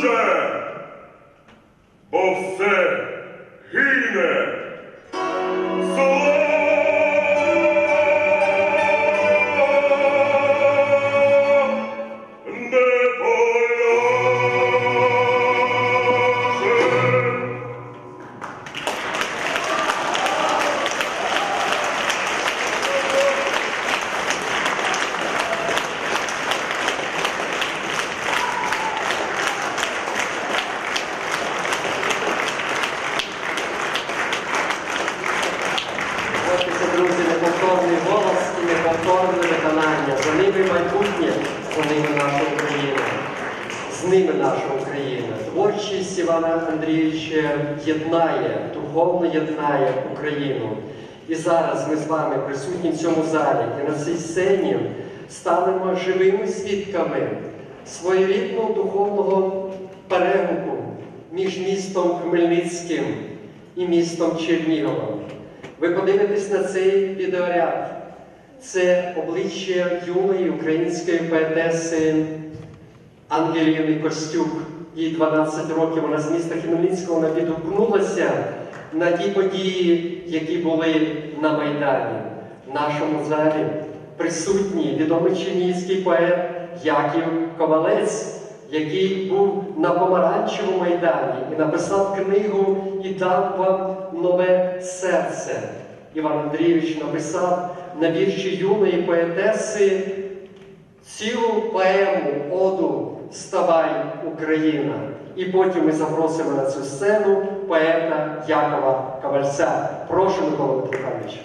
дуже, єднає, духовно єднає Україну. І зараз ми з вами присутні в цьому залі і на цій сцені станемо живими свідками своєрідного духовного перегуку між містом Хмельницьким і містом Черніговом. Ви подивитесь на цей відеоряд. Це обличчя юної української поетеси Ангеліни Костюк. Їй 12 років. Вона з міста Хмельницького вона відгукнулася на ті події, які були на Майдані. В нашому залі присутній відомий чернігівський поет Яків Ковалець, який був на помаранчевому майдані і написав книгу і дав вам нове серце. Іван Андрійович написав на вірші юної поетеси цілу поему оду Вставай, Україна. І потім ми запросимо на цю сцену поета Якова Кавальця. Прошу, Микола Михайлович.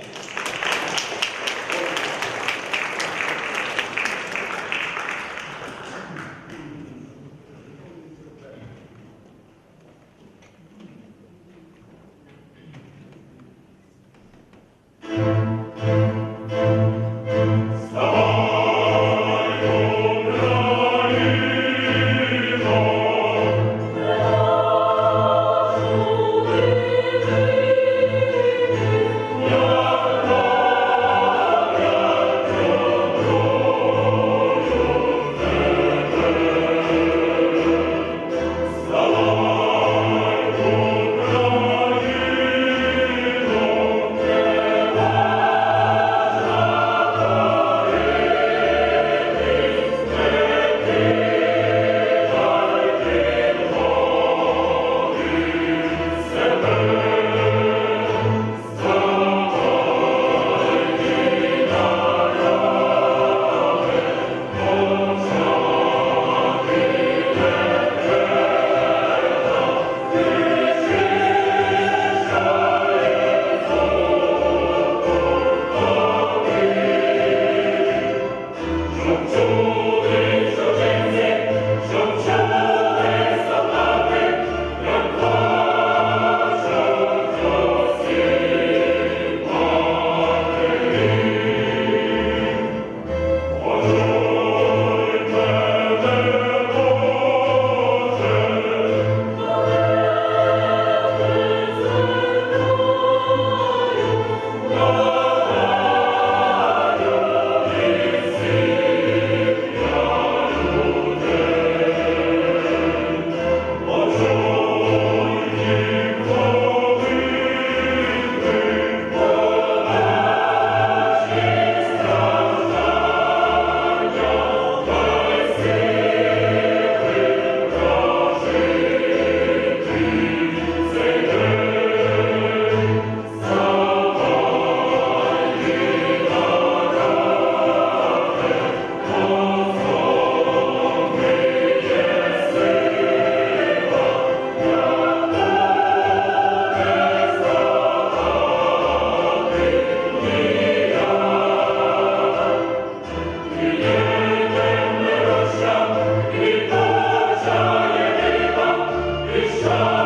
show.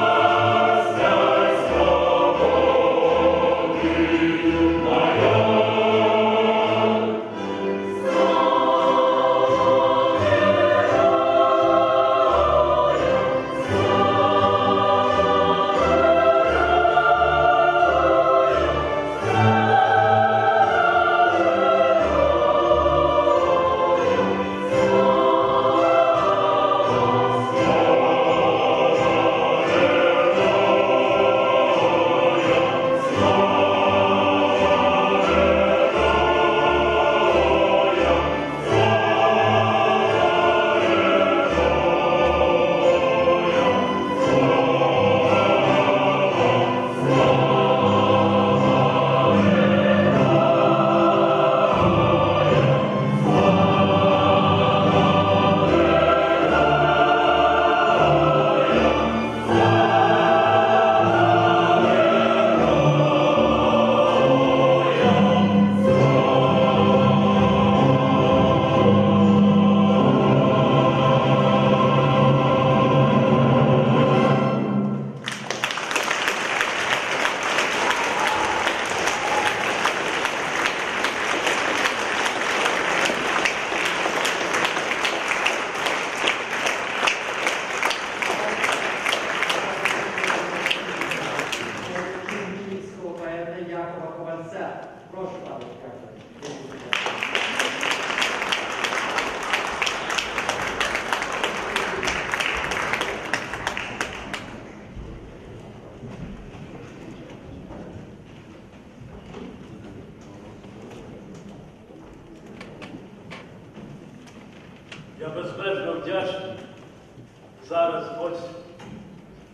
Зараз ось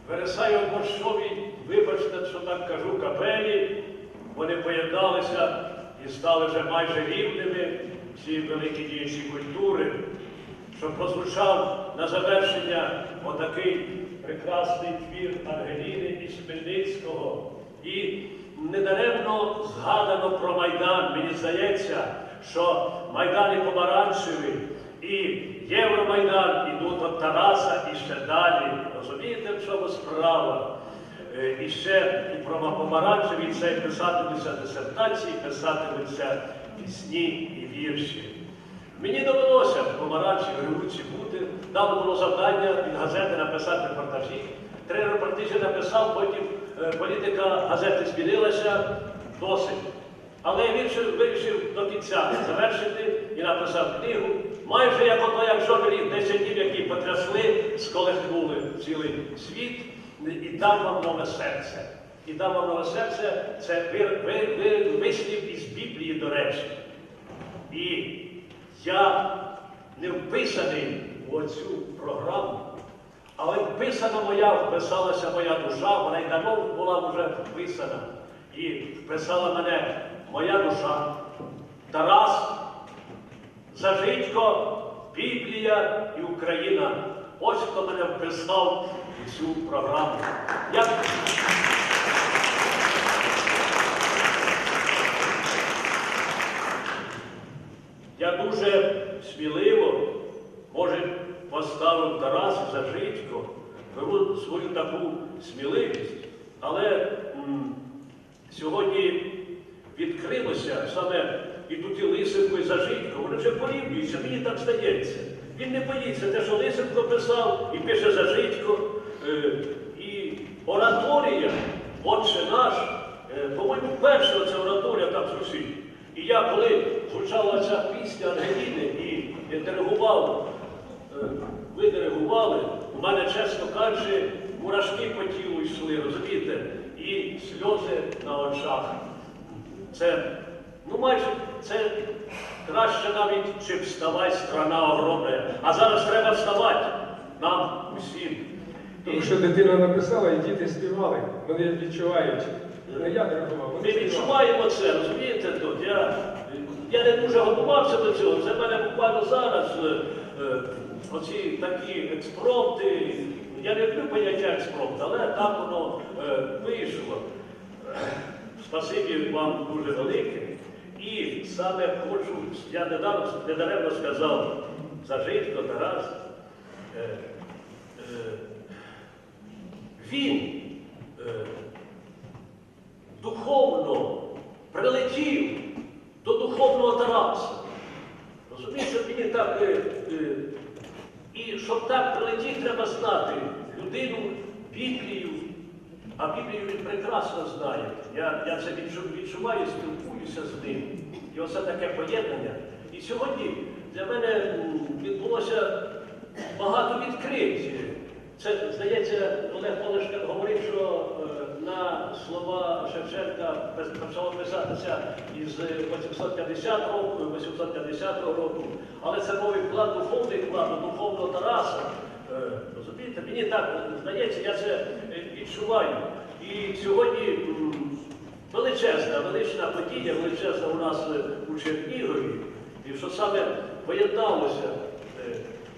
Вересаю Борщові, вибачте, що так кажу, капелі, вони поєдналися і стали вже майже рівними всі великі діячі культури, щоб прозвучав на завершення отакий прекрасний твір Ангеліни Хмельницького. І недаремно згадано про Майдан. Мені здається, що Майдан і Помаранчевий, і Євромайдан ідуть від Тараса і ще далі. Розумієте, в чому справа? Е, І ще і про Помаранчевий це писатимуться дисертації, писатимуться пісні і вірші. Мені довелося в помаранчевій революції бути. Дало було завдання від газети написати репортажі. Три репортажі написав, потім е, політика газети змінилася досить. Але я вирішив до кінця завершити і написав книгу. Майже як ото, як 10 днів, які потрясли, сколихнули цілий світ, і дам вам нове серце. І дам вам нове серце це вир, вир, вир, вислів із Біблії, до речі. І я не вписаний в оцю програму, але вписана моя, вписалася моя душа, вона й давно була вже вписана. І вписала мене моя душа, Тарас, Зажитько, Біблія і Україна. Ось хто мене вписав в цю програму. Я... Я дуже сміливо, може, поставив Тарас за житько, беру свою таку сміливість, але м, сьогодні відкрилося саме і тут і Лисенко, і Зажитько, вони вже порівнюються, мені так здається. Він не боїться те, що Лисенко писав, і пише Зажитько, е, і ораторія, Отче наш, е, по-моєму, перша оця ораторія там з Русі. І я, коли звучала ця пісня Ангеліни і я диригував, е, ви диригували, у мене, чесно кажучи, мурашки по тілу йшли, розумієте, і сльози на очах. Це, ну майже, це краще навіть, чим вставай, страна огромна. А зараз треба вставати нам усім. Тому що дитина написала, і діти співали. Вони відчувають. Не я диригував, Ми відчуваємо це, розумієте тут? Я, я не дуже готувався до цього. Це в мене буквально зараз е, е, оці такі експромти. Я не люблю поняття експромт, але так воно е, вийшло. Спасибі вам дуже велике. І саме хочу, я недавно недаремно сказав Зажитко, Тарас. Е, е, він е, духовно прилетів до духовного Тараса. Розумієте, мені так. і щоб так прилетіти, треба знати людину, Біблію, а Біблію він прекрасно знає. Я, я це відчу- відчуваю, з ним. І оце таке поєднання. І сьогодні для мене відбулося багато відкриттів. Це, здається, Олег Полешка говорив, що е, на слова Шевченка почало писатися із 850 року, 850 року, але це був і вклад духовний вклад духовного Тараса. Е, Розумієте, мені так здається, я це відчуваю. І сьогодні величезна, велична подія, величезна у нас е, у Чернігові, і що саме поєдналося е,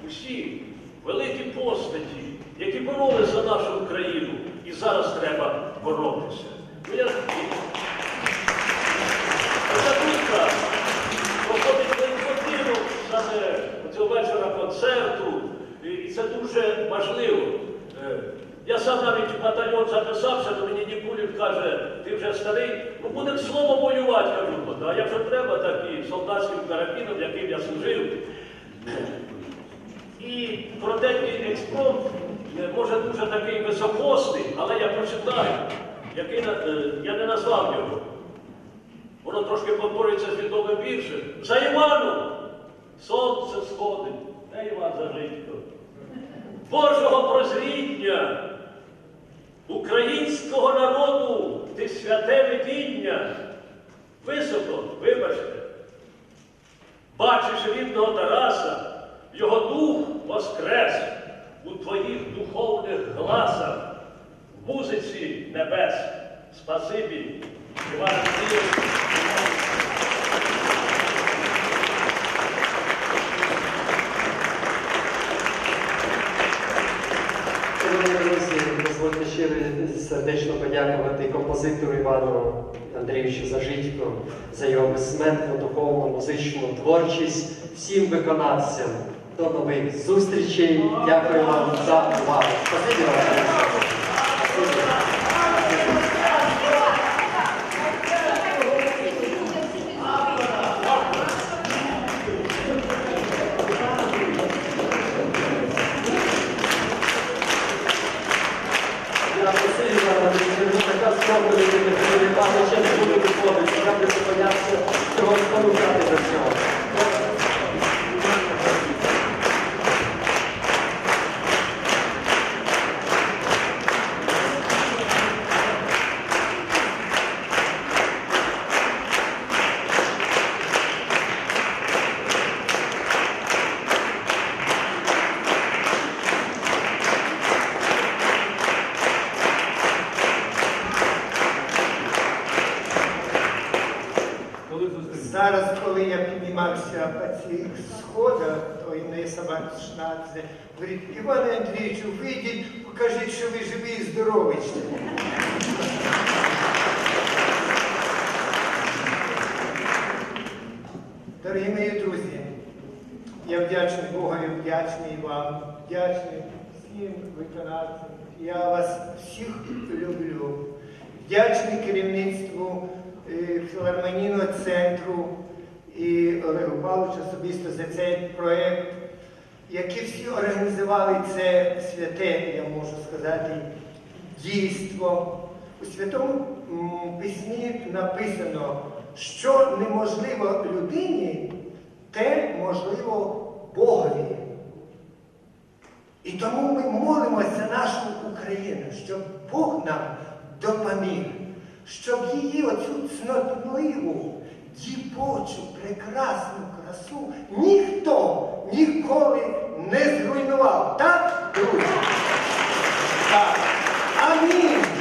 усі великі постаті, які боролися за нашу Україну, і зараз треба боротися. Ну, я... Проходить саме цього вечора концерту, і це дуже важливо. Я сам навіть батальйон записався, то мені Нікулін каже, ти вже старий, ну будемо слово воювати, кажу, «Ну, а якщо треба, так солдатським карабіном, яким я служив. І коротенький експромт, е, може дуже такий високосний, але я прочитаю, який е, я не назвав його. Воно трошки повторюється з відомим віршем. За Іваном сонце сходить, де Іван Зажитько. Божого прозріння, українського народу, ти святе видіння. Високо, вибачте, бачиш рідного Тараса, його дух воскрес у твоїх духовних гласах, в музиці небес. Спасибі, Іван Андрійович. Шановні друзі, дозвольте сердечно подякувати композитору Івану Андрійовичу Зажитько за його безсмертну духовну музичну творчість, всім виконавцям. До нових зустрічей. Дякую вам за увагу. Не буду виходити, треба би треба спонукати до цього. Піднімався по цих сходах, то і не собак шнадзе, говорить, Іване Андрійовичу, вийдіть, покажіть, що ви живі і здорові. Дорогі мої друзі, я вдячний Богові, вдячний вам, вдячний всім виконавцям. Я вас всіх люблю. Вдячний керівництву е, філармонійного центру і Олегу Павловичу особисто за цей проєкт, які всі організували це святе, я можу сказати, дійство. У святому письмі написано, що неможливо людині, те можливо Богові. І тому ми молимося нашу Україну, щоб Бог нам допоміг, щоб її оцю цнотливу, дівочу, прекрасну красу ніхто ніколи не зруйнував. Так, друзі? Так. Амінь.